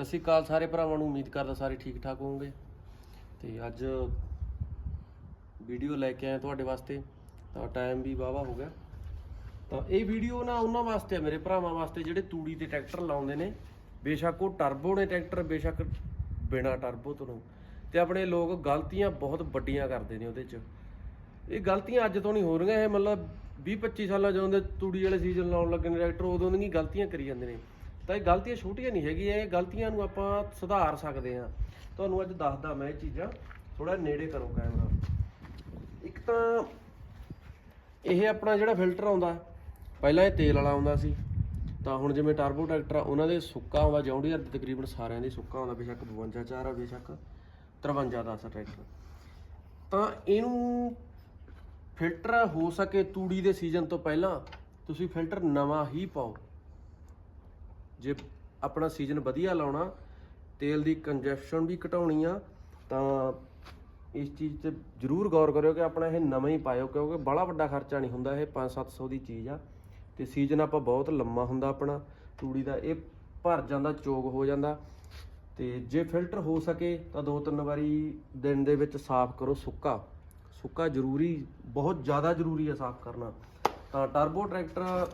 ਸਤਿ ਸ਼੍ਰੀ ਅਕਾਲ ਸਾਰੇ ਭਰਾਵਾਂ ਨੂੰ, ਉਮੀਦ ਕਰਦਾ ਸਾਰੇ ਠੀਕ ਠਾਕ ਹੋਵੋਗੇ। ਤੇ ਅੱਜ ਵੀਡੀਓ ਲੈ ਕੇ ਆਏ ਤੁਹਾਡੇ ਵਾਸਤੇ। ਤਾਂ ਟਾਈਮ ਵੀ ਵਾਵਾ ਹੋ ਗਿਆ। ਤਾਂ ਇਹ ਵੀਡੀਓ ਨਾ ਉਹਨਾਂ ਵਾਸਤੇ ਮੇਰੇ ਭਰਾਵਾਂ ਵਾਸਤੇ, ਜਿਹੜੇ ਤੂੜੀ ਤੇ ਟਰੈਕਟਰ ਲਾਉਂਦੇ ਨੇ। ਬੇਸ਼ੱਕ ਉਹ ਟਰਬੋ ਨੇ ਟਰੈਕਟਰ, ਬੇਸ਼ੱਕ ਬਿਨਾ ਟਰਬੋ ਤੋਂ। ਨੇ। ਤੇ ਆਪਣੇ ਲੋਕ ਗਲਤੀਆਂ ਬਹੁਤ ਵੱਡੀਆਂ ਕਰਦੇ ਨੇ ਉਹਦੇ 'ਚ। ਇਹ ਗਲਤੀਆਂ ਅੱਜ ਤੋਂ ਨਹੀਂ ਹੋ ਰਹੀਆਂ, ਇਹ ਮਤਲਬ 20 25 ਸਾਲਾਂ ਜਦੋਂ ਦੇ ਤੂੜੀ ਵਾਲੇ ਸੀਜ਼ਨ ਲਾਉਣ ਲੱਗੇ ਨੇ ਟਰੈਕਟਰ, ਉਦੋਂ ਦੀਆਂ ਗਲਤੀਆਂ ਕਰੀ ਜਾਂਦੇ ਨੇ। ਤਾਂ ਇਹ ਗਲਤੀਆਂ ਛੋਟੀਆਂ ਨਹੀਂ ਹੈਗੀਆਂ, ਇਹ ਗਲਤੀਆਂ ਨੂੰ ਆਪਾਂ ਸੁਧਾਰ ਸਕਦੇ ਹਾਂ। ਤੁਹਾਨੂੰ ਅੱਜ ਦੱਸਦਾ ਮੈਂ ਇਹ ਚੀਜ਼ਾਂ ਥੋੜਾ ਨੇੜੇ ਕਰੋ ਕੈਮਰਾ। ਇੱਕ ਤਾਂ ਇਹ ਆਪਣਾ ਜਿਹੜਾ ਫਿਲਟਰ ਆਉਂਦਾ, ਪਹਿਲਾਂ ਇਹ ਤੇਲ ਵਾਲਾ ਆਉਂਦਾ ਸੀ। ਤਾਂ ਹੁਣ ਜਿਵੇਂ ਟਰਬੋ ਟਰੈਕਟਰ ਆ, ਉਹਨਾਂ ਦੇ ਸੁੱਕਾ ਆਉਂਦਾ ਜੌਂਡੀਅਰ ਦੇ ਤਕਰੀਬਨ ਸਾਰਿਆਂ ਦੇ ਸੁੱਕਾ ਆਉਂਦਾ, ਬੇਸ਼ੱਕ 52 ਚਾਰ ਆ, ਬੇਸ਼ੱਕ 53 10 ਟਰੈਕਟਰ। ਤਾਂ ਇਹਨੂੰ ਫਿਲਟਰ ਹੋ ਸਕੇ ਤੂੜੀ ਦੇ ਸੀਜ਼ਨ ਤੋਂ ਪਹਿਲਾਂ, ਤੁਸੀਂ ਫਿਲਟਰ ਨਵਾਂ ਹੀ ਪਾਓ। ਜੇ ਆਪਣਾ ਸੀਜ਼ਨ ਵਧੀਆ ਲਾਉਣਾ, ਤੇਲ ਦੀ ਕੰਜੈਸ਼ਨ ਵੀ ਘਟਾਉਣੀ ਆ, ਤਾਂ ਇਸ ਚੀਜ਼ ਤੇ ਜ਼ਰੂਰ ਗੌਰ ਕਰਿਓ ਕਿ ਆਪਣਾ ਇਹ ਨਵਾਂ ਹੀ ਪਾਇਓ, ਕਿਉਂਕਿ ਬੜਾ ਵੱਡਾ ਖਰਚਾ ਨਹੀਂ ਹੁੰਦਾ ਇਹ 5-700 ਦੀ ਚੀਜ਼ ਆ। ਤੇ ਸੀਜ਼ਨ ਆਪਾਂ ਬਹੁਤ ਲੰਮਾ ਹੁੰਦਾ ਆਪਣਾ, ਤੂੜੀ ਦਾ ਇਹ ਭਰ ਜਾਂਦਾ, ਚੋਗ ਹੋ ਜਾਂਦਾ। ਤੇ ਜੇ ਫਿਲਟਰ ਹੋ ਸਕੇ, ਤਾਂ ਦੋ ਤਿੰਨ ਵਾਰੀ ਦਿਨ ਦੇ ਵਿੱਚ ਸਾਫ਼ ਕਰੋ ਸੁੱਕਾ। ਸੁੱਕਾ ਜ਼ਰੂਰੀ, ਬਹੁਤ ਜ਼ਿਆਦਾ ਜ਼ਰੂਰੀ ਹੈ ਸਾਫ਼ ਕਰਨਾ। ਤਾਂ ਟਰਬੋ ਟਰੈਕਟਰ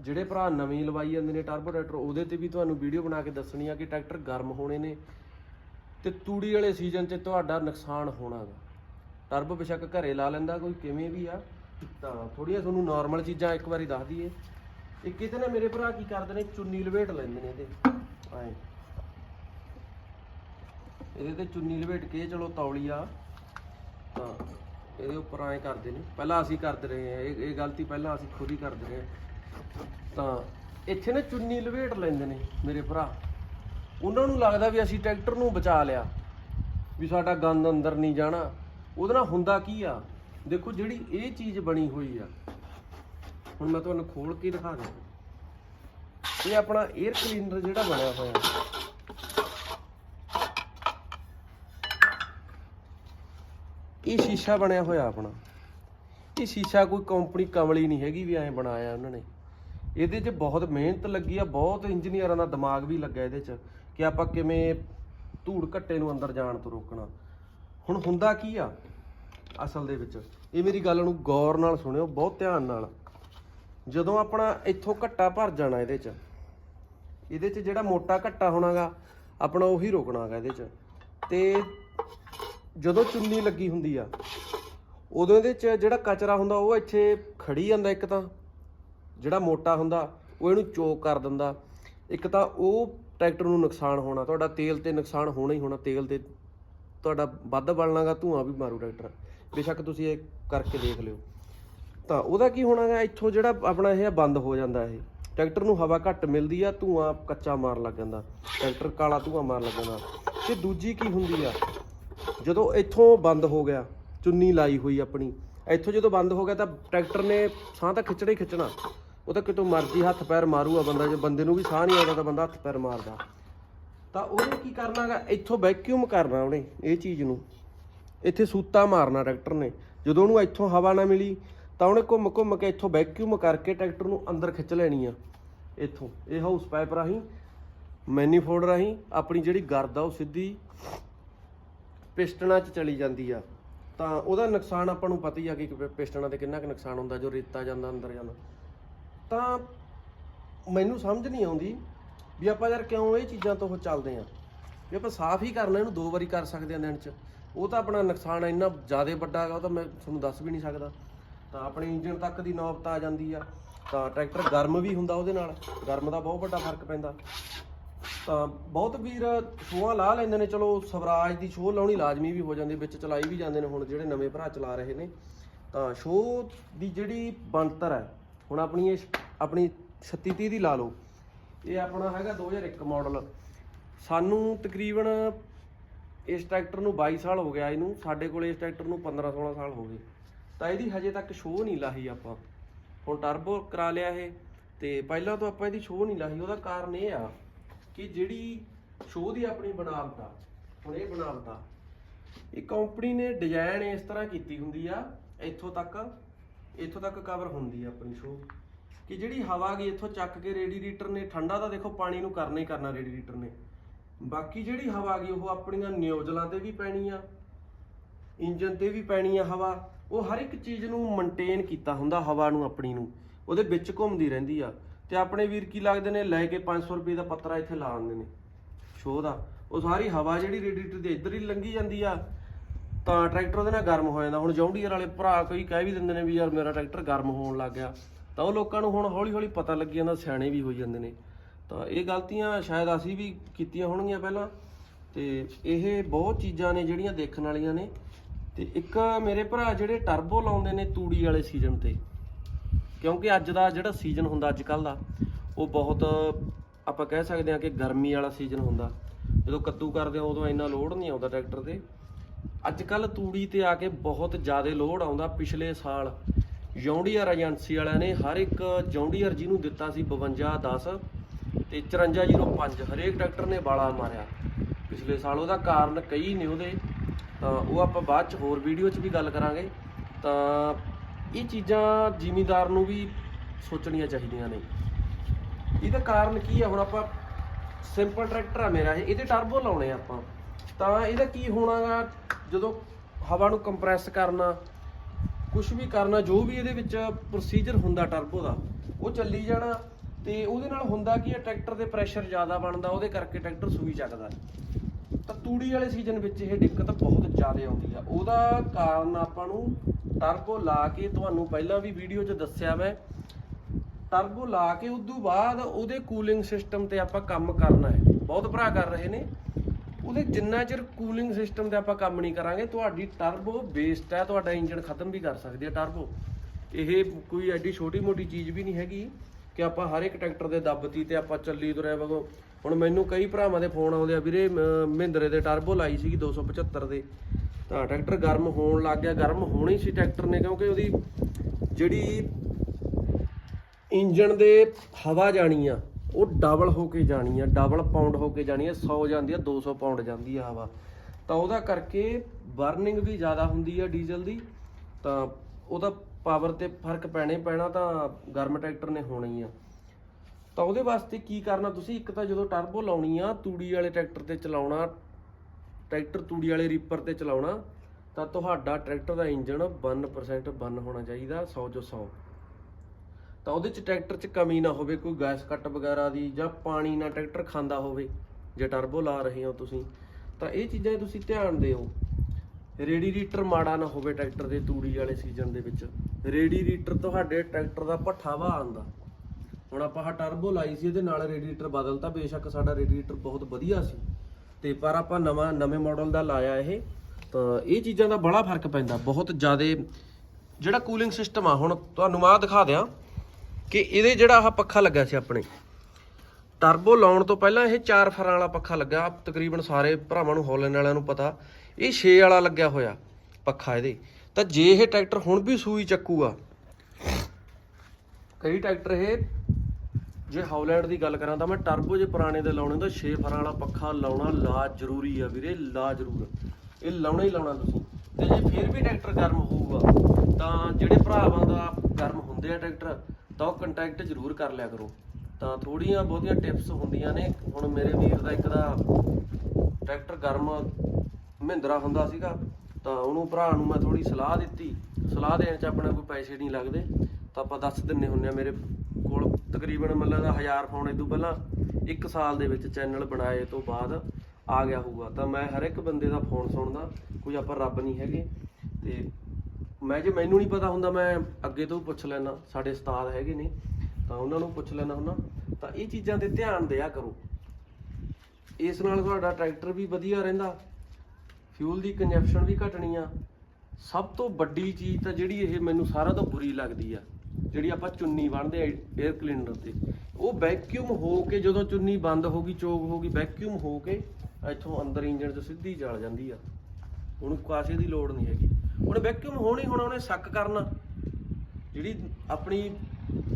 ਜਿਹੜੇ ਭਰਾ ਨਵੀਂ ਲਵਾਈ ਜਾਂਦੇ ਨੇ ਟਰਬੋ ਟਰੈਕਟਰ ਉਹਦੇ ਤੇ ਵੀ ਤੁਹਾਨੂੰ ਵੀਡੀਓ ਬਣਾ ਕੇ ਦੱਸਣੀ ਆ ਕਿ ਟਰੈਕਟਰ ਗਰਮ ਹੋਣੇ ਨੇ ਤੇ ਤੂੜੀ ਵਾਲੇ ਸੀਜ਼ਨ 'ਚ ਤੁਹਾਡਾ ਨੁਕਸਾਨ ਹੋਣਾ ਗਾ ਟਰਬੋ ਬੇਸ਼ੱਕ ਘਰੇ ਲਾ ਲੈਂਦਾ, ਕੋਈ ਕਿਵੇਂ ਵੀ ਆ। ਤਾਂ ਥੋੜੀਆਂ ਤੁਹਾਨੂੰ ਨਾਰਮਲ ਚੀਜ਼ਾਂ ਇੱਕ ਵਾਰੀ ਦੱਸ ਦਈਏ। ਇਹ ਕਿਤੇ ਨਾ ਮੇਰੇ ਭਰਾ ਕੀ ਕਰਦੇ ਨੇ? ਚੁੰਨੀ ਲਵੇਟ ਲੈਂਦੇ ਨੇ ਇਹਦੇ। ਐਂ ਇਹਦੇ ਤੇ ਚੁੰਨੀ ਲਵੇਟ ਕੇ ਚਲੋ ਤੌਲੀ ਆ। ਤਾਂ ਇਹਦੇ ਉੱਪਰ ਐਂ ਕਰਦੇ ਨੇ। ਪਹਿਲਾਂ ਅਸੀਂ ਕਰਦੇ ਰਹੇ ਹਾਂ, ਇਹ ਇਹ ਗਲਤੀ ਪਹਿਲਾਂ ਅਸੀਂ ਖੁਦ ਹੀ ਕਰਦੇ ਰਹੇ ਹਾਂ। ਤਾਂ ਇੱਥੇ ਨਾ ਚੁੰਨੀ ਲਵੇਟ ਲੈਂਦੇ ਨੇ ਮੇਰੇ ਭਰਾ। ਉਹਨਾਂ ਨੂੰ ਲੱਗਦਾ ਵੀ ਅਸੀਂ ਟਰੈਕਟਰ ਨੂੰ ਬਚਾ ਲਿਆ, ਵੀ ਸਾਡਾ ਗੰਦ ਅੰਦਰ ਨਹੀਂ ਜਾਣਾ। ਉਹਦੇ ਨਾਲ ਹੁੰਦਾ ਕੀ ਆ? ਦੇਖੋ ਜਿਹੜੀ ਇਹ ਚੀਜ਼ ਬਣੀ ਹੋਈ ਆ। ਹੁਣ ਮੈਂ ਤੁਹਾਨੂੰ ਖੋਲ ਕੇ ਦਿਖਾ ਦਿਆਂ। ਇਹ ਆਪਣਾ 에ਅਰ ਕਲੀਨਰ ਜਿਹੜਾ ਬਣਿਆ ਹੋਇਆ। ਇਹ ਸ਼ੀਸ਼ਾ ਬਣਿਆ ਹੋਇਆ ਆਪਣਾ। ਇਹ ਸ਼ੀਸ਼ਾ ਕੋਈ ਕੰਪਨੀ ਕਮਲੀ ਨਹੀਂ ਹੈਗੀ ਵੀ ਐਂ ਬਣਾਇਆ ਉਹਨਾਂ ਨੇ। ਇਹਦੇ 'ਚ ਬਹੁਤ ਮਿਹਨਤ ਲੱਗੀ ਆ, ਬਹੁਤ ਇੰਜੀਨੀਅਰਾਂ ਦਾ ਦਿਮਾਗ ਵੀ ਲੱਗਾ ਇਹਦੇ 'ਚ ਕਿ ਆਪਾਂ ਕਿਵੇਂ ਧੂੜ ਘੱਟੇ ਨੂੰ ਅੰਦਰ ਜਾਣ ਤੋਂ ਰੋਕਣਾ। ਹੁਣ ਹੁੰਦਾ ਕੀ ਆ ਅਸਲ ਦੇ ਵਿੱਚ? ਇਹ ਮੇਰੀ ਗੱਲ ਨੂੰ ਗੌਰ ਨਾਲ ਸੁਣਿਓ, ਬਹੁਤ ਧਿਆਨ ਨਾਲ। ਜਦੋਂ ਆਪਣਾ ਇੱਥੋਂ ਘੱਟਾ ਭਰ ਜਾਣਾ ਇਹਦੇ 'ਚ ਇਹਦੇ 'ਚ ਜਿਹੜਾ ਮੋਟਾ ਘੱਟਾ ਹੋਣਾਗਾ, ਆਪਣਾ ਉਹੀ ਰੋਕਣਾਗਾ ਇਹਦੇ 'ਚ। ਤੇ ਜਦੋਂ ਚੁੰਨੀ ਲੱਗੀ ਹੁੰਦੀ ਆ, ਉਦੋਂ ਇਹਦੇ 'ਚ ਜਿਹੜਾ ਕਚਰਾ ਹੁੰਦਾ ਉਹ ਇੱਥੇ ਖੜੀ ਜਾਂਦਾ ਇੱਕ ਤਾਂ। ਜਿਹੜਾ ਮੋਟਾ ਹੁੰਦਾ, ਉਹ ਇਹਨੂੰ ਚੋਕ ਕਰ ਦਿੰਦਾ। ਇੱਕ ਤਾਂ ਉਹ ਟਰੈਕਟਰ ਨੂੰ ਨੁਕਸਾਨ ਹੋਣਾ, ਤੁਹਾਡਾ ਤੇਲ ਤੇ ਨੁਕਸਾਨ ਹੋਣਾ ਹੀ ਹੋਣਾ, ਤੇਲ ਤੇ ਤੁਹਾਡਾ ਵੱਧ ਬਲਣਾਗਾ, ਧੂਆਂ ਵੀ ਮਾਰੂ ਟਰੈਕਟਰ। ਬੇਸ਼ੱਕ ਤੁਸੀਂ ਇਹ ਕਰਕੇ ਦੇਖ ਲਿਓ। ਤਾਂ ਉਹਦਾ ਕੀ ਹੋਣਾਗਾ, ਇੱਥੋਂ ਜਿਹੜਾ ਆਪਣਾ ਇਹ ਆ ਬੰਦ ਹੋ ਜਾਂਦਾ ਇਹ, ਟਰੈਕਟਰ ਨੂੰ ਹਵਾ ਘੱਟ ਮਿਲਦੀ ਆ, ਧੂਆਂ ਕੱਚਾ ਮਾਰ ਲੱਗ ਜਾਂਦਾ, ਟਰੈਕਟਰ ਕਾਲਾ ਧੂਆਂ ਮਾਰ ਲੱਗ ਜਾਂਦਾ। ਤੇ ਦੂਜੀ ਕੀ ਹੁੰਦੀ ਆ, ਜਦੋਂ ਇੱਥੋਂ ਬੰਦ ਹੋ ਗਿਆ, ਚੁੰਨੀ ਲਾਈ ਹੋਈ ਆਪਣੀ, ਇੱਥੋਂ ਜਦੋਂ ਬੰਦ ਹੋ ਗਿਆ ਤਾਂ ਟਰੈਕਟਰ ਨੇ ਸਾਹ ਤਾਂ ਖਿੱਚਣਾ ਹੀ ਖਿੱਚਣਾ। ਉਹ ਤਾਂ ਕਿਤੋਂ ਮਰਜ਼ੀ ਹੱਥ ਪੈਰ ਮਾਰੂਗਾ ਬੰਦਾ, ਜੇ ਬੰਦੇ ਨੂੰ ਵੀ ਸਾਹ ਨਹੀਂ ਆਉਂਦਾ ਤਾਂ ਬੰਦਾ ਹੱਥ ਪੈਰ ਮਾਰਦਾ। ਤਾਂ ਉਹਨੇ ਕੀ ਕਰਨਾਗਾ ਇੱਥੋਂ ਵੈਕਿਊਮ ਕਰਨਾ ਉਹਨੇ, ਇਹ ਚੀਜ਼ ਨੂੰ। ਇੱਥੇ ਸੂਤਾ ਮਾਰਨਾ ਟਰੈਕਟਰ ਨੇ। ਜਦੋਂ ਉਹਨੂੰ ਇੱਥੋਂ ਹਵਾ ਨਾ ਮਿਲੀ, ਤਾਂ ਉਹਨੇ ਘੁੰਮ ਘੁੰਮ ਕੇ ਇੱਥੋਂ ਵੈਕਿਊਮ ਕਰਕੇ ਟਰੈਕਟਰ ਨੂੰ ਅੰਦਰ ਖਿੱਚ ਲੈਣੀ ਆ, ਇੱਥੋਂ। ਇਹ ਹਾਊਸ ਪਾਈਪ ਰਾਹੀਂ ਮੈਨੀਫੋਲਡ ਰਾਹੀਂ, ਆਪਣੀ ਜਿਹੜੀ ਗਰਦ ਆ ਉਹ ਸਿੱਧੀ ਪਿਸਟਨਾਂ 'ਚ ਚਲੀ ਜਾਂਦੀ ਆ। ਤਾਂ ਉਹਦਾ ਨੁਕਸਾਨ ਆਪਾਂ ਨੂੰ ਪਤਾ ਹੀ ਆ ਕਿ ਪ- ਪਿਸਟਨਾਂ ਤੇ ਕਿੰਨਾ ਕੁ ਨੁਕਸਾਨ ਹੁੰਦਾ, ਜੋ ਰੇਤਾ ਜਾਂਦਾ, ਅੰਦਰ ਜਾਂਦਾ। ਤਾਂ ਮੈਨੂੰ ਸਮਝ ਨਹੀਂ ਆਉਂਦੀ ਵੀ ਆਪਾਂ ਯਾਰ ਕਿਉਂ ਇਹ ਚੀਜ਼ਾਂ ਤੋਂ ਚੱਲਦੇ ਆ ਵੀ ਆਪਾਂ ਸਾਫ਼ ਹੀ ਕਰਨਾ, ਇਹਨੂੰ ਦੋ ਵਾਰੀ ਕਰ ਸਕਦੇ ਆ ਦਿਨ 'ਚ। ਉਹ ਤਾਂ ਆਪਣਾ ਨੁਕਸਾਨ ਇੰਨਾ ਜ਼ਿਆਦਾ ਵੱਡਾ ਹੈਗਾ, ਉਹ ਤਾਂ ਮੈਂ ਤੁਹਾਨੂੰ ਦੱਸ ਵੀ ਨਹੀਂ ਸਕਦਾ। ਤਾਂ ਆਪਣੇ ਇੰਜਨ ਤੱਕ ਦੀ ਨੌਬਤ ਆ ਜਾਂਦੀ ਆ। ਤਾਂ ਟਰੈਕਟਰ ਗਰਮ ਵੀ ਹੁੰਦਾ ਉਹਦੇ ਨਾਲ, ਗਰਮ ਦਾ ਬਹੁਤ ਵੱਡਾ ਫ਼ਰਕ ਪੈਂਦਾ। ਤਾਂ ਬਹੁਤ ਵੀਰ ਸ਼ੋਆਂ ਲਾ ਲੈਂਦੇ ਨੇ, ਚਲੋ ਸਵਰਾਜ ਦੀ ਸ਼ੋਅ ਲਾਉਣੀ ਲਾਜ਼ਮੀ ਵੀ ਹੋ ਜਾਂਦੀ, ਵਿੱਚ ਚਲਾਈ ਵੀ ਜਾਂਦੇ ਨੇ ਹੁਣ ਜਿਹੜੇ ਨਵੇਂ ਭਰਾ ਚਲਾ ਰਹੇ ਨੇ। ਤਾਂ ਸ਼ੋਅ ਦੀ ਜਿਹੜੀ ਬਣਤਰ ਹੈ ਹੁਣ ਆਪਣੀ ਇਹ ਆਪਣੀ 3630 ਦੀ ਲਾ ਲਓ। ਇਹ ਆਪਣਾ ਹੈਗਾ 2001 ਮਾਡਲ ਸਾਨੂੰ ਤਕਰੀਬਨ ਇਸ ਟਰੈਕਟਰ ਨੂੰ 22 ਸਾਲ ਹੋ ਗਿਆ ਇਹਨੂੰ। ਸਾਡੇ ਕੋਲ ਇਸ ਟਰੈਕਟਰ ਨੂੰ 15 16 ਸਾਲ ਹੋ ਗਏ। ਤਾਂ ਇਹਦੀ ਹਜੇ ਤੱਕ ਸ਼ੋਅ ਨਹੀਂ ਲਾਹੀ ਆਪਾਂ। ਹੁਣ ਟਰਬੋ ਕਰਾ ਲਿਆ ਇਹ। ਤੇ ਪਹਿਲਾਂ ਤੋਂ ਆਪਾਂ ਇਹਦੀ ਸ਼ੋਅ ਨਹੀਂ ਲਾਹੀ। ਉਹਦਾ ਕਾਰਨ ਇਹ ਆ ਕਿ ਜਿਹੜੀ ਸ਼ੋਅ ਦੀ ਆਪਣੀ ਬਣਾਵਟ ਆ, ਹੁਣ ਇਹ ਬਣਾਵਟ ਆ। ਇਹ ਕੰਪਨੀ ਨੇ ਡਿਜ਼ਾਈਨ ਇਸ ਤਰ੍ਹਾਂ ਕੀਤੀ ਹੁੰਦੀ ਆ, ਇੱਥੋਂ ਤੱਕ ਇੱਥੋਂ ਤੱਕ ਕਵਰ ਹੁੰਦੀ ਆ ਆਪਣੀ ਸ਼ੋਅ ਕਿ ਜਿਹੜੀ ਹਵਾ ਗਈ ਇੱਥੋਂ ਚੱਕ ਕੇ ਰੇਡੀਏਟਰ ਨੇ, ਠੰਡਾ ਤਾਂ ਦੇਖੋ ਪਾਣੀ ਨੂੰ ਕਰਨਾ ਹੀ ਕਰਨਾ ਰੇਡੀਏਟਰ ਨੇ। ਬਾਕੀ ਜਿਹੜੀ ਹਵਾ ਗਈ ਉਹ ਆਪਣੀਆਂ ਨਿਊਜ਼ਲਾਂ ਤੇ ਵੀ ਪੈਣੀ ਆ ਇੰਜਨ ਤੇ ਵੀ ਪੈਣੀ ਆ ਹਵਾ, ਉਹ ਹਰ ਇੱਕ ਚੀਜ਼ ਨੂੰ ਮੇਨਟੇਨ ਕੀਤਾ ਹੁੰਦਾ ਹਵਾ ਨੂੰ, ਆਪਣੀ ਨੂੰ। ਉਹਦੇ ਵਿੱਚ ਘੁੰਮਦੀ ਰਹਿੰਦੀ ਆ। ਤੇ ਆਪਣੇ ਵੀਰ ਕੀ ਲੱਗਦੇ ਨੇ, ਲੈ ਕੇ 500 ਰੁਪਏ ਦਾ ਪੱਤਰਾ ਇੱਥੇ ਲਾ ਦਿੰਦੇ ਨੇ। ਸ਼ੋਅ ਦਾ। ਉਹ ਸਾਰੀ ਹਵਾ ਜਿਹੜੀ ਰੇਡੀਏਟਰ ਦੇ ਇੱਧਰ ਹੀ ਲੰਗੀ ਜਾਂਦੀ ਆ ਤਾਂ ਟਰੈਕਟਰ ਉਹਦੇ ਨਾਲ ਗਰਮ ਹੋ ਜਾਂਦਾ। ਹੁਣ ਜੌਂਡੀਅਰ ਵਾਲੇ ਭਰਾ ਕੋਈ ਕਹਿ ਵੀ ਦਿੰਦੇ ਨੇ ਵੀ ਯਾਰ ਮੇਰਾ ਟਰੈਕਟਰ ਗਰਮ ਹੋਣ ਲੱਗ ਗਿਆ। ਤਾਂ ਉਹ ਲੋਕਾਂ ਨੂੰ ਹੁਣ ਹੌਲੀ ਹੌਲੀ ਪਤਾ ਲੱਗ ਜਾਂਦਾ, ਸਿਆਣੇ ਵੀ ਹੋ ਜਾਂਦੇ ਨੇ। ਤਾਂ ਇਹ ਗਲਤੀਆਂ ਸ਼ਾਇਦ ਅਸੀਂ ਵੀ ਕੀਤੀਆਂ ਹੋਣਗੀਆਂ ਪਹਿਲਾਂ। ਤੇ ਇਹ ਬਹੁਤ ਚੀਜ਼ਾਂ ਨੇ ਜਿਹੜੀਆਂ ਦੇਖਣ ਵਾਲੀਆਂ ਨੇ। ਤੇ ਇੱਕ ਮੇਰੇ ਭਰਾ ਜਿਹੜੇ ਟਰਬੋ ਲਾਉਂਦੇ ਨੇ ਤੂੜੀ ਵਾਲੇ ਸੀਜ਼ਨ ਤੇ, ਕਿਉਂਕਿ ਅੱਜ ਦਾ ਜਿਹੜਾ ਸੀਜ਼ਨ ਹੁੰਦਾ ਅੱਜ ਕੱਲ ਦਾ, ਉਹ ਬਹੁਤ ਆਪਾਂ ਕਹਿ ਸਕਦੇ ਹਾਂ ਕਿ ਗਰਮੀ ਵਾਲਾ ਸੀਜ਼ਨ ਹੁੰਦਾ। ਜਦੋਂ ਕੱਦੂ ਕਰਦੇ ਆ ਉਦੋਂ ਇੰਨਾ ਲੋਡ ਨਹੀਂ ਆਉਂਦਾ ਟਰੈਕਟਰ ਤੇ। ਅੱਜ ਕੱਲ ਤੂੜੀ ਤੇ ਆ ਕੇ ਬਹੁਤ ਜ਼ਿਆਦਾ ਲੋਡ ਆਉਂਦਾ ਪਿਛਲੇ ਸਾਲ। ਜੌਂਡੀਅਰ ਏਜੰਸੀ ਵਾਲਿਆਂ ਨੇ ਹਰ ਇੱਕ ਜੌਂਡੀਅਰ ਜਿਹਨੂੰ ਦਿੱਤਾ ਸੀ 52 10 ਤੇ 5405 ਹਰੇਕ ਟਰੈਕਟਰ ਨੇ ਬਾਲਾ ਮਾਰਿਆ। ਪਿਛਲੇ ਸਾਲ ਉਹਦਾ ਕਾਰਨ ਕਈ ਨੇ ਉਹਦੇ। ਤਾਂ ਉਹ ਆਪਾਂ ਬਾਅਦ ਚ ਹੋਰ ਵੀਡੀਓ 'ਚ ਵੀ ਗੱਲ ਕਰਾਂਗੇ। ਤਾਂ ਇਹ ਚੀਜ਼ਾਂ ਜ਼ਿਮੀਦਾਰ ਨੂੰ ਵੀ ਸੋਚਣੀਆਂ ਚਾਹੀਦੀਆਂ ਨੇ। ਇਹਦਾ ਕਾਰਨ ਕੀ ਆ? ਹੁਣ ਆਪਾਂ ਸਿੰਪਲ ਟਰੈਕਟਰ ਆ ਮੇਰਾ ਇਹ। ਇਹਦੇ ਟਰਬੋ ਲਾਉਣੇ ਆ ਆਪਾਂ। ਤਾਂ ਇਹਦਾ ਕੀ ਹੋਣਾਗਾ? ਜਦੋਂ ਹਵਾ ਨੂੰ ਕੰਪਰੈਸ ਕਰਨਾ ਕੁਝ ਵੀ ਕਰਨਾ, ਜੋ ਵੀ ਇਹਦੇ ਵਿੱਚ ਪ੍ਰੋਸੀਜਰ ਹੁੰਦਾ ਟਰਬੋ ਦਾ, ਉਹ ਚੱਲੀ ਜਾਣਾ ਤੇ ਉਹਦੇ ਨਾਲ ਹੁੰਦਾ ਕੀ ਹੈ ਟਰੈਕਟਰ ਦੇ ਪ੍ਰੈਸ਼ਰ ਜ਼ਿਆਦਾ ਬਣਦਾ, ਉਹਦੇ ਕਰਕੇ ਟਰੈਕਟਰ ਸੂਈ ਚੱਕਦਾ। ਤਾਂ ਤੂੜੀ ਵਾਲੇ ਸੀਜ਼ਨ ਵਿੱਚ ਇਹ ਦਿੱਕਤ ਬਹੁਤ ਜ਼ਿਆਦਾ ਆਉਂਦੀ ਆ। ਉਹਦਾ ਕਾਰਨ ਆਪਾਂ ਨੂੰ ਟਰਬੋ ਲਾ ਕੇ ਤੁਹਾਨੂੰ ਪਹਿਲਾਂ ਵੀ ਵੀਡੀਓ 'ਚ ਦੱਸਿਆ ਮੈਂ ਟਰਬੋ ਲਾ ਕੇ ਉਦੋਂ ਬਾਅਦ ਉਹਦੇ ਕੂਲਿੰਗ ਸਿਸਟਮ ਤੇ ਆਪਾਂ ਕੰਮ ਕਰਨਾ ਹੈ। ਬਹੁਤ ਭਰਾ ਕਰ ਰਹੇ ਨੇ। ਉਹਦੇ ਜਿੰਨਾ ਚਿਰ ਕੂਲਿੰਗ ਸਿਸਟਮ ਤੇ ਆਪਾਂ ਕੰਮ ਨਹੀਂ ਕਰਾਂਗੇ, ਤੁਹਾਡੀ ਟਰਬੋ ਵੇਸਟ ਹੈ, ਤੁਹਾਡਾ ਇੰਜਨ ਖਤਮ ਵੀ ਕਰ ਸਕਦੀ ਹੈ ਟਰਬੋ ਇਹ ਕੋਈ ਐਡੀ ਛੋਟੀ ਮੋਟੀ ਚੀਜ਼ ਵੀ ਨਹੀਂ ਹੈਗੀ ਕਿ ਆਪਾਂ ਹਰ ਇੱਕ ਟਰੈਕਟਰ ਦੇ ਦੱਬਤੀ ਤੇ ਆਪਾਂ ਚੱਲੀ ਤੁਰਿਆ ਵਗੋ। ਹੁਣ ਮੈਨੂੰ ਕਈ ਭਰਾਵਾਂ ਦੇ ਫੋਨ ਆਉਂਦੇ ਆ, ਵੀਰੇ ਮਹਿੰਦਰੇ ਦੇ ਟਰਬੋ ਲਾਈ ਸੀਗੀ 275 ਦੇ। ਤਾਂ ਟਰੈਕਟਰ ਗਰਮ ਹੋਣ ਲੱਗ ਗਿਆ, ਗਰਮ ਹੋਣੀ ਸੀ ਟਰੈਕਟਰ ਨੇ, ਕਿਉਂਕਿ ਉਹਦੀ ਜਿਹੜੀ ਇੰਜਨ ਦੇ ਹਵਾ ਜਾਣੀ ਆ ਉਹ ਡਬਲ ਹੋ ਕੇ ਜਾਣੀ ਆ, ਡਬਲ ਪਾਉਂਡ ਹੋ ਕੇ ਜਾਣੀ ਆ 100 ਜਾਂਦੀ ਆ 200 ਪਾਉਂਡ ਜਾਂਦੀ ਆ ਹਵਾ। ਤਾਂ ਉਹਦਾ ਕਰਕੇ ਬਰਨਿੰਗ ਵੀ ਜ਼ਿਆਦਾ ਹੁੰਦੀ ਆ ਡੀਜ਼ਲ ਦੀ, ਤਾਂ ਉਹਦਾ ਪਾਵਰ ਤੇ ਫ਼ਰਕ ਪੈਣੇ ਪੈਣਾ ਤਾਂ ਗਰਮ ਟਰੈਕਟਰ ਨੇ ਹੋਣਾ ਹੀ ਆ। ਤਾਂ ਉਹਦੇ ਵਾਸਤੇ ਕੀ ਕਰਨਾ ਤੁਸੀਂ? ਇੱਕ ਤਾਂ ਜਦੋਂ ਟਰਬੋ ਲਾਉਣੀ ਆ, ਤੂੜੀ ਵਾਲੇ ਟਰੈਕਟਰ ਤੇ ਚਲਾਉਣਾ, ਟਰੈਕਟਰ ਤੂੜੀ ਵਾਲੇ ਰੀਪਰ ਤੇ ਚਲਾਉਣਾ, ਤਾਂ ਤੁਹਾਡਾ ਟਰੈਕਟਰ ਦਾ ਇੰਜਨ 1% ਬੰਨ ਹੋਣਾ ਚਾਹੀਦਾ 100 ਜੋ 100 ਤਾਂ ਉਹਦੇ ਚ ਟਰੈਕਟਰ ਚ ਕਮੀ ਨਾ ਹੋਵੇ, ਕੋਈ ਗੈਸ ਕੱਟ ਵਗੈਰਾ ਦੀ ਜਾਂ ਪਾਣੀ ਨਾ ਟਰੈਕਟਰ ਖਾਂਦਾ ਹੋਵੇ, ਜੇ ਟਰਬੋ ਲਾ ਰਹੇ ਹੋ ਤੁਸੀਂ, ਤਾਂ ਇਹ ਚੀਜ਼ਾਂ ਤੁਸੀਂ ਧਿਆਨ ਦਿਓ। ਰੇਡੀਏਟਰ ਮਾੜਾ ਨਾ ਹੋਵੇ ਟਰੈਕਟਰ ਦੇ ਤੂੜੀ ਵਾਲੇ ਸੀਜ਼ਨ ਦੇ ਵਿੱਚ। ਰੇਡੀਏਟਰ ਤੁਹਾਡੇ ਟਰੈਕਟਰ ਦਾ ਭੱਠਾ ਵਾ ਆਂਦਾ ਹੁਣ ਆਪਾਂ ਆਹ ਟਰਬੋ ਲਾਈ ਸੀ, ਇਹਦੇ ਨਾਲ ਰੇਡੀਏਟਰ ਬਦਲਤਾ ਬੇਸ਼ੱਕ ਸਾਡਾ ਰੇਡੀਏਟਰ ਬਹੁਤ ਵਧੀਆ ਸੀ। ਤੇ ਪਰ ਆਪਾਂ ਨਵਾਂ, ਨਵੇਂ ਮਾਡਲ ਦਾ ਲਾਇਆ ਇਹ, ਤਾਂ ਇਹ ਚੀਜ਼ਾਂ ਦਾ ਬੜਾ ਫ਼ਰਕ ਪੈਂਦਾ, ਬਹੁਤ ਜ਼ਿਆਦਾ, ਜਿਹੜਾ ਕੂਲਿੰਗ ਸਿਸਟਮ ਆ, ਹੁਣ ਤੁਹਾਨੂੰ ਮੈਂ ਆਹ ਦਿਖਾ ਦਿਆਂ। ਕਿ ਇਹਦੇ ਜਿਹੜਾ ਆਹ ਪੱਖਾ ਲੱਗਾ ਸੀ ਆਪਣੇ ਟਰਬੋ ਲਾਉਣ ਤੋਂ ਪਹਿਲਾਂ ਇਹ ਚਾਰ ਫਰਾਂ ਵਾਲਾ ਪੱਖਾ ਲੱਗਾ ਤਕਰੀਬਨ ਸਾਰੇ ਭਰਾਵਾਂ ਨੂੰ ਹੌਲੈਂਡ ਵਾਲਿਆਂ ਨੂੰ ਪਤਾ। ਇਹ 6 ਵਾਲਾ ਲੱਗਿਆ ਹੋਇਆ ਪੱਖਾ ਇਹਦੇ। ਤਾਂ ਜੇ ਇਹ ਟਰੈਕਟਰ ਹੁਣ ਵੀ ਸੂਈ ਚੱਕੂਗਾ, ਕਈ ਟਰੈਕਟਰ ਇਹ, ਜੇ ਹੌਲੈਂਡ ਦੀ ਗੱਲ ਕਰਾਂ ਤਾਂ ਮੈਂ ਟਰਬੋ ਜੇ ਪੁਰਾਣੇ ਦੇ ਲਾਉਣੇ, ਤਾਂ 6 ਫਰਾਂ ਵਾਲਾ ਪੱਖਾ ਲਾਉਣਾ ਲਾ ਜ਼ਰੂਰੀ ਆ ਵੀਰੇ ਲਾ ਜ਼ਰੂਰ ਇਹ ਲਾਉਣਾ ਹੀ ਲਾਉਣਾ ਤੁਸੀਂ। ਤੇ ਜੇ ਫਿਰ ਵੀ ਟਰੈਕਟਰ ਗਰਮ ਹੋਊਗਾ, ਤਾਂ ਜਿਹੜੇ ਭਰਾਵਾਂ ਦਾ ਗਰਮ ਹੁੰਦੇ ਆ ਟਰੈਕਟਰ ਤਾਂ ਉਹ ਕੰਟੈਕਟ ਜ਼ਰੂਰ ਕਰ ਲਿਆ ਕਰੋ। ਤਾਂ ਥੋੜੀਆਂ ਬਹੁਤੀਆਂ ਟਿਪਸ ਹੁੰਦੀਆਂ ਨੇ। ਹੁਣ ਮੇਰੇ ਵੀਰ ਦਾ ਇੱਕ ਦਾ ਟਰੈਕਟਰ ਗਰਮ ਮਹਿੰਦਰਾ ਹੁੰਦਾ ਸੀਗਾ। ਤਾਂ ਉਹਨੂੰ ਭਰਾ ਨੂੰ ਮੈਂ ਥੋੜੀ ਸਲਾਹ ਦਿੱਤੀ। ਸਲਾਹ ਦੇਣ ਚ ਆਪਣਾ ਕੋਈ ਪੈਸੇ ਨਹੀਂ ਲੱਗਦੇ। ਤਾਂ ਆਪਾਂ ਦੱਸ ਦਿੰਨੇ ਹੁੰਨੇ ਆ ਮੇਰੇ ਕੋਲ ਤਕਰੀਬਨ ਮਤਲਬ ਦਾ 1000 ਫੋਨ ਇਦੋਂ ਪਹਿਲਾਂ 1 ਸਾਲ ਦੇ ਵਿੱਚ ਚੈਨਲ ਬਣਾਏ ਤੋਂ ਬਾਅਦ ਆ ਗਿਆ ਹੋਊਗਾ। ਤਾਂ ਮੈਂ ਹਰ ਇੱਕ ਬੰਦੇ ਦਾ ਫੋਨ ਸੁਣਦਾ। ਕੋਈ ਆਪਾਂ ਰੱਬ ਨਹੀਂ ਹੈਗੇ। ਤੇ ਮੈਂ ਜੇ ਮੈਨੂੰ ਨਹੀਂ ਪਤਾ ਹੁੰਦਾ, ਮੈਂ ਅੱਗੇ ਤੋਂ ਪੁੱਛ ਲੈਣਾ ਸਾਡੇ ਉਸਤਾਦ ਹੈਗੇ ਨੇ, ਤਾਂ ਉਹਨਾਂ ਨੂੰ ਪੁੱਛ ਲੈਣਾ ਹੁੰਦਾ। ਤਾਂ ਇਹ ਚੀਜ਼ਾਂ ਤੇ ਧਿਆਨ ਦਿਆ ਕਰੋ। ਇਸ ਨਾਲ ਤੁਹਾਡਾ ਟਰੈਕਟਰ ਵੀ ਵਧੀਆ ਰਹਿੰਦਾ। ਫਿਊਲ ਦੀ ਕੰਜਪਸ਼ਨ ਵੀ ਘਟਣੀ ਆ। ਸਭ ਤੋਂ ਵੱਡੀ ਚੀਜ਼ ਤਾਂ ਜਿਹੜੀ ਇਹ ਮੈਨੂੰ ਸਾਰਾ ਤੋਂ ਬੁਰੀ ਲੱਗਦੀ ਆ, ਜਿਹੜੀ ਆਪਾਂ ਚੁੰਨੀ ਬੰਨਦੇ ਆ 에ਅਰ ਕਲੀਨਰ ਤੇ। ਉਹ ਵੈਕਿਊਮ ਹੋ ਕੇ ਜਦੋਂ ਚੁੰਨੀ ਬੰਦ ਹੋ ਗਈ ਚੋਗ ਹੋ ਗਈ ਵੈਕਿਊਮ ਹੋ ਕੇ ਇੱਥੋਂ ਅੰਦਰ ਇੰਜਣ 'ਚ ਸਿੱਧੀ ਜਲ ਜਾਂਦੀ ਆ। ਉਹਨੂੰ ਕਾਸੇ ਦੀ ਲੋੜ ਨਹੀਂ ਹੈਗੀ। ਉਹਨੇ ਵੈਕਿਊਮ ਹੋਣੀ ਹੁਣ ਉਹਨੇ ਸੱਕ ਕਰਨਾ। ਜਿਹੜੀ ਆਪਣੀ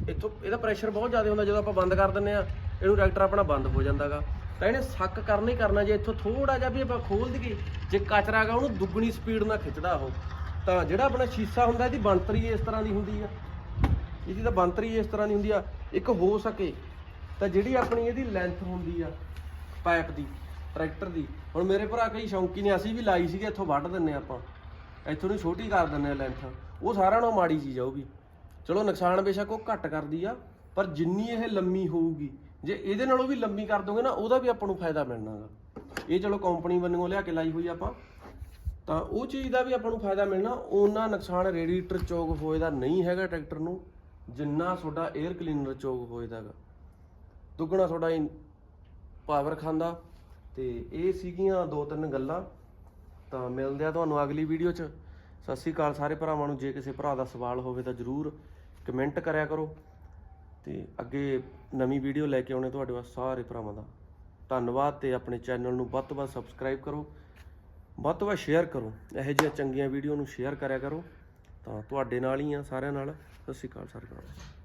ਇੱਥੋਂ ਇਹਦਾ ਪ੍ਰੈਸ਼ਰ ਬਹੁਤ ਜ਼ਿਆਦਾ ਹੁੰਦਾ, ਜਦੋਂ ਆਪਾਂ ਬੰਦ ਕਰ ਦਿੰਨੇ ਆ ਇਹਨੂੰ ਟਰੈਕਟਰ ਆਪਣਾ ਬੰਦ ਹੋ ਜਾਂਦਾਗਾ। ਤਾਂ ਇਹਨੇ ਸੱਕ ਕਰਨਾ ਹੀ ਕਰਨਾ, ਜੇ ਇੱਥੋਂ ਥੋੜਾ ਜਿਹਾ ਵੀ ਆਪਾਂ ਖੋਲ ਦਈਏ, ਜੇ ਕਚਰਾ ਗਾ ਉਹਨੂੰ ਦੁੱਗਣੀ ਸਪੀਡ ਨਾਲ ਖਿੱਚਦਾ ਉਹ। ਤਾਂ ਜਿਹੜਾ ਆਪਣਾ ਸ਼ੀਸ਼ਾ ਹੁੰਦਾ, ਇਹਦੀ ਬਣਤਰੀ ਇਸ ਤਰ੍ਹਾਂ ਦੀ ਹੁੰਦੀ ਆ। ਇਹਦੀ ਤਾਂ ਬਣਤਰੀ ਇਸ ਤਰ੍ਹਾਂ ਦੀ ਹੁੰਦੀ ਆ, ਇੱਕ ਹੋ ਸਕੇ। ਤਾਂ ਜਿਹੜੀ ਆਪਣੀ ਇਹਦੀ ਲੈਂਥ ਹੁੰਦੀ ਆ ਪਾਈਪ ਦੀ ਟਰੈਕਟਰ ਦੀ। ਹੁਣ ਮੇਰੇ ਭਰਾ ਕਈ ਸ਼ੌਂਕੀ ਨੇ ਅਸੀਂ ਵੀ ਲਾਈ ਸੀਗੇ, ਇੱਥੋਂ ਵੱਢ ਦਿੰਨੇ ਆਪਾਂ। ਇੱਥੋਂ ਨੂੰ ਛੋਟੀ ਕਰ ਦਿੰਦੇ ਆ ਲੈਂਥ ਉਹ ਸਾਰਿਆਂ ਨਾਲੋਂ ਮਾੜੀ ਚੀਜ਼ ਆ ਉਹ ਵੀ। ਚਲੋ ਨੁਕਸਾਨ ਬੇਸ਼ੱਕ ਉਹ ਘੱਟ ਕਰਦੀ ਆ, ਪਰ ਜਿੰਨੀ ਇਹ ਲੰਮੀ ਹੋਊਗੀ, ਜੇ ਇਹਦੇ ਨਾਲੋਂ ਵੀ ਲੰਮੀ ਕਰ ਦੋਗੇ ਨਾ, ਉਹਦਾ ਵੀ ਆਪਾਂ ਨੂੰ ਫਾਇਦਾ ਮਿਲਣਾਗਾ। ਇਹ ਚਲੋ ਕੰਪਨੀ ਵੱਲੋਂ ਲਿਆ ਕੇ ਲਾਈ ਹੋਈ ਆਪਾਂ। ਤਾਂ ਉਹ ਚੀਜ਼ ਦਾ ਵੀ ਆਪਾਂ ਨੂੰ ਫਾਇਦਾ ਮਿਲਣਾ ਉਹਨਾਂ ਨੁਕਸਾਨ ਰੇਡੀਏਟਰ ਚੋਕ ਹੋਏ ਦਾ ਨਹੀਂ ਹੈਗਾ ਟਰੈਕਟਰ ਨੂੰ, ਜਿੰਨਾ ਤੁਹਾਡਾ 에ਅਰ ਕਲੀਨਰ ਚੋਕ ਹੋਏ ਦਾਗਾ ਦੁੱਗਣਾ ਤੁਹਾਡਾ ਪਾਵਰ ਖਾਂਦਾ, ਤੇ ਇਹ ਸੀਗੀਆਂ ਦੋ ਤਿੰਨ ਗੱਲਾਂ। ਤਾਂ ਮਿਲਦੇ ਆ ਤੁਹਾਨੂੰ ਅਗਲੀ ਵੀਡੀਓ 'ਚ। ਸਤਿ ਸ੍ਰੀ ਅਕਾਲ ਸਾਰੇ ਭਰਾਵਾਂ ਨੂੰ। ਜੇ ਕਿਸੇ ਭਰਾ ਦਾ ਸਵਾਲ ਹੋਵੇ ਤਾਂ ਜਰੂਰ ਕਮੈਂਟ ਕਰਿਆ ਕਰੋ। ਤੇ ਅੱਗੇ ਨਵੀਂ ਵੀਡੀਓ ਲੈ ਕੇ ਆਉਣੇ ਤੁਹਾਡੇ ਵਾਸਤੇ ਸਾਰੇ ਭਰਾਵਾਂ ਦਾ। ਧੰਨਵਾਦ ਤੇ ਆਪਣੇ ਚੈਨਲ ਨੂੰ ਵੱਧ ਤੋਂ ਵੱਧ ਸਬਸਕ੍ਰਾਈਬ ਕਰੋ। ਵੱਧ ਤੋਂ ਵੱਧ ਸ਼ੇਅਰ ਕਰੋ। ਇਹੋ ਜਿਹੀਆਂ ਚੰਗੀਆਂ ਵੀਡੀਓ ਨੂੰ ਸ਼ੇਅਰ ਕਰਿਆ ਕਰੋ। ਤਾਂ ਤੁਹਾਡੇ ਨਾਲ ਹੀ ਆ ਸਾਰਿਆਂ ਨਾਲ। ਸਤਿ ਸ੍ਰੀ ਅਕਾਲ ਸਾਰੇ ਭਰਾਵਾਂ।